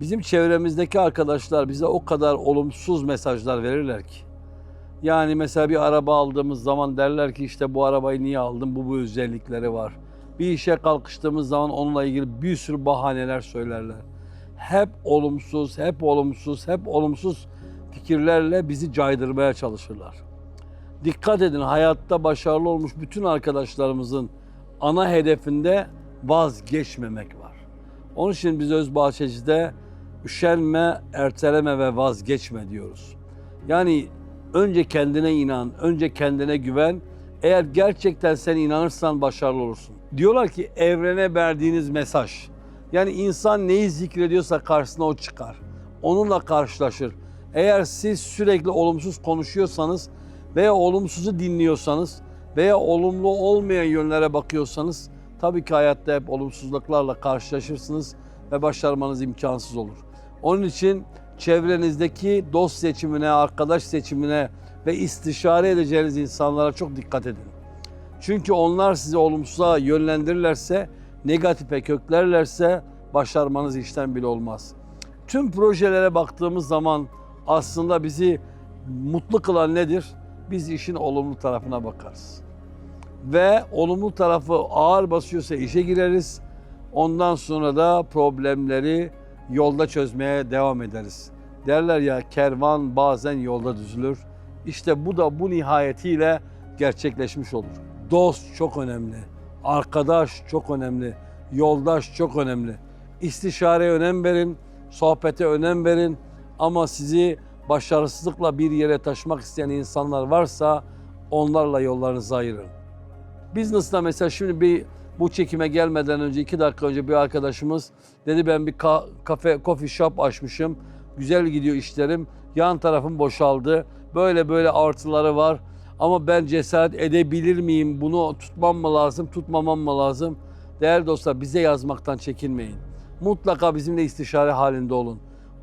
Bizim çevremizdeki arkadaşlar bize o kadar olumsuz mesajlar verirler ki. Yani mesela bir araba aldığımız zaman derler ki işte bu arabayı niye aldın? Bu bu özellikleri var. Bir işe kalkıştığımız zaman onunla ilgili bir sürü bahaneler söylerler. Hep olumsuz, hep olumsuz, hep olumsuz fikirlerle bizi caydırmaya çalışırlar. Dikkat edin hayatta başarılı olmuş bütün arkadaşlarımızın ana hedefinde vazgeçmemek var. Onun için biz Özbahçeci'de üşenme, erteleme ve vazgeçme diyoruz. Yani önce kendine inan, önce kendine güven. Eğer gerçekten sen inanırsan başarılı olursun. Diyorlar ki evrene verdiğiniz mesaj. Yani insan neyi zikrediyorsa karşısına o çıkar. Onunla karşılaşır. Eğer siz sürekli olumsuz konuşuyorsanız veya olumsuzu dinliyorsanız veya olumlu olmayan yönlere bakıyorsanız tabii ki hayatta hep olumsuzluklarla karşılaşırsınız ve başarmanız imkansız olur. Onun için çevrenizdeki dost seçimine, arkadaş seçimine ve istişare edeceğiniz insanlara çok dikkat edin. Çünkü onlar sizi olumsuza yönlendirirlerse, negatife köklerlerse başarmanız işten bile olmaz. Tüm projelere baktığımız zaman aslında bizi mutlu kılan nedir? Biz işin olumlu tarafına bakarız. Ve olumlu tarafı ağır basıyorsa işe gireriz. Ondan sonra da problemleri yolda çözmeye devam ederiz. Derler ya kervan bazen yolda düzülür. İşte bu da bu nihayetiyle gerçekleşmiş olur. Dost çok önemli. Arkadaş çok önemli. Yoldaş çok önemli. İstişareye önem verin, sohbete önem verin ama sizi başarısızlıkla bir yere taşımak isteyen insanlar varsa onlarla yollarınızı ayırın. Business'ta mesela şimdi bir bu çekime gelmeden önce iki dakika önce bir arkadaşımız dedi ben bir ka- kafe, coffee shop açmışım. Güzel gidiyor işlerim. Yan tarafım boşaldı. Böyle böyle artıları var. Ama ben cesaret edebilir miyim? Bunu tutmam mı lazım, tutmamam mı lazım? Değerli dostlar bize yazmaktan çekinmeyin. Mutlaka bizimle istişare halinde olun.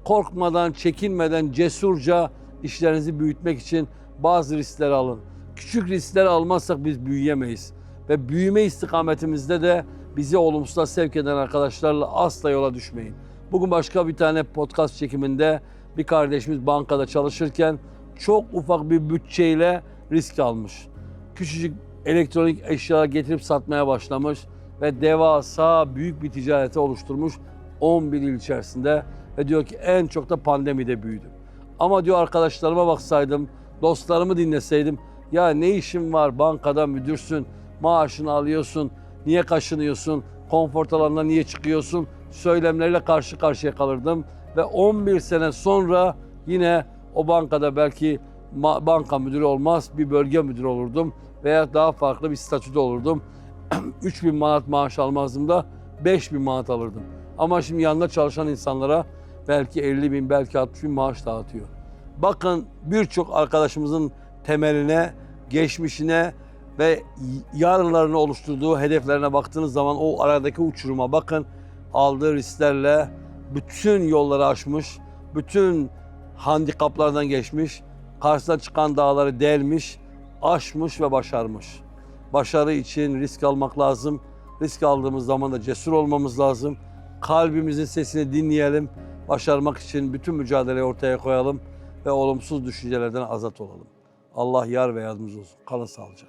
Korkmadan, çekinmeden cesurca işlerinizi büyütmek için bazı riskler alın. Küçük riskler almazsak biz büyüyemeyiz. Ve büyüme istikametimizde de bizi olumsuza sevk eden arkadaşlarla asla yola düşmeyin. Bugün başka bir tane podcast çekiminde bir kardeşimiz bankada çalışırken çok ufak bir bütçeyle risk almış. Küçücük elektronik eşyalar getirip satmaya başlamış ve devasa büyük bir ticarete oluşturmuş 11 yıl içerisinde ve diyor ki en çok da pandemide büyüdüm. Ama diyor arkadaşlarıma baksaydım, dostlarımı dinleseydim ya ne işin var bankada müdürsün, maaşını alıyorsun, niye kaşınıyorsun, konfor alanına niye çıkıyorsun söylemleriyle karşı karşıya kalırdım. Ve 11 sene sonra yine o bankada belki banka müdürü olmaz bir bölge müdürü olurdum veya daha farklı bir statüde olurdum. 3000 manat maaş almazdım da 5000 manat alırdım. Ama şimdi yanında çalışan insanlara belki 50 bin belki 60 bin maaş dağıtıyor. Bakın birçok arkadaşımızın temeline, geçmişine ve yarınlarını oluşturduğu hedeflerine baktığınız zaman o aradaki uçuruma bakın. Aldığı risklerle bütün yolları aşmış, bütün handikaplardan geçmiş, karşısına çıkan dağları delmiş, aşmış ve başarmış. Başarı için risk almak lazım. Risk aldığımız zaman da cesur olmamız lazım. Kalbimizin sesini dinleyelim. Başarmak için bütün mücadeleyi ortaya koyalım ve olumsuz düşüncelerden azat olalım. Allah yar ve yardımcımız olsun. Kalın sağlıcakla.